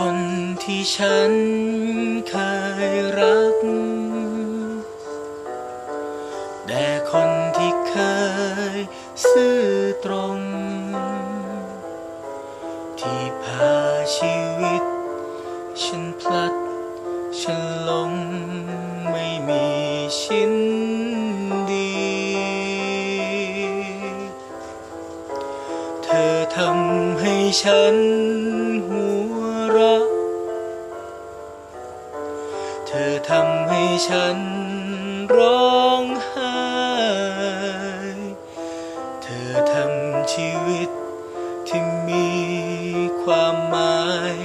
คนที่ฉันเคยรักแต่คนที่เคยซื่อตรง ที่พาชีวิต ฉันพลัด ฉันหลงไม่มีชิ้นดี เธอทำให้ฉันหัว ราะเธอทำให้ฉันร้องไห้ เธอทำชีวิตที่มีความหมาย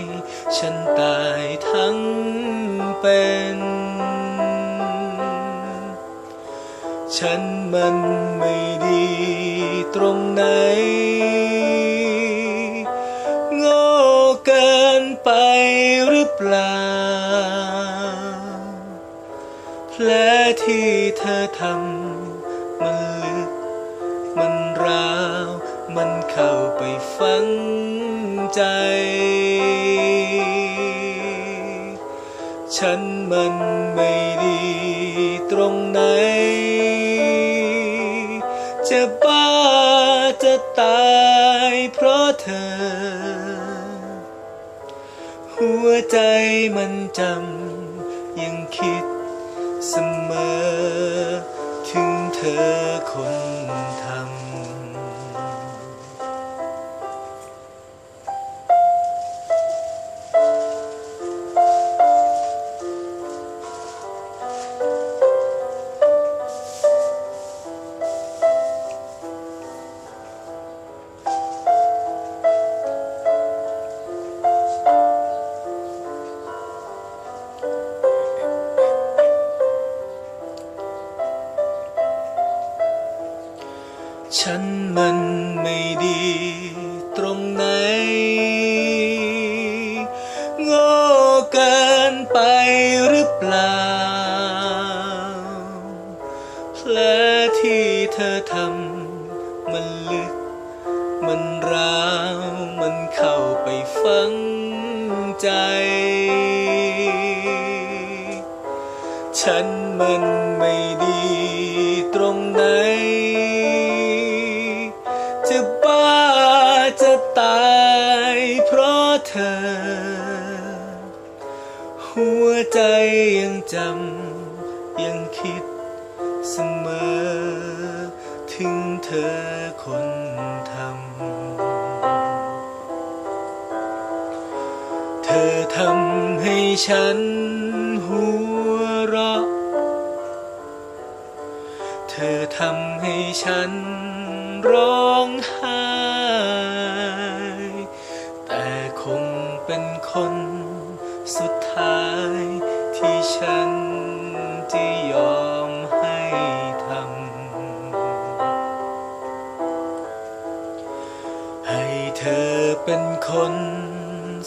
ฉันตายทั้งเป็น ฉันมันไม่ดีตรงไหน ไปหรือเปล่า แผลที่เธอทำมันลึก มันร้าว มันเข้าไปฝังใจ ฉันมันไม่ดีตรงไหน จะบ้า หัวใจมันจำยังคิดเสมอ ถึงเธอคนทำ ฉันมันไม่ดีตรงไหนโง่เกินไปหรือเปล่าแผลที่เธอทำมันลึก มันร้าว มันเข้าไปฝังใจ ฉันมันไม่ดี เธอ หัวใจยังจำยังคิดเสมอ ถึงเธอคนทำ เธอทำให้ฉันหัวเราะ เธอทำให้ฉันร้องไห้ สุดท้ายที่ฉันจะยอมให้ทำ ให้เธอเป็นคน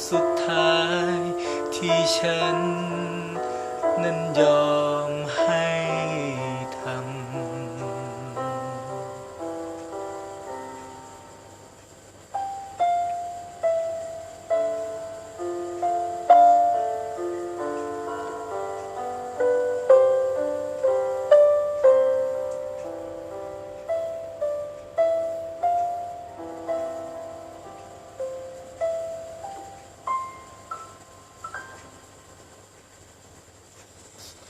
สุดท้ายที่ฉันนั้นยอมให้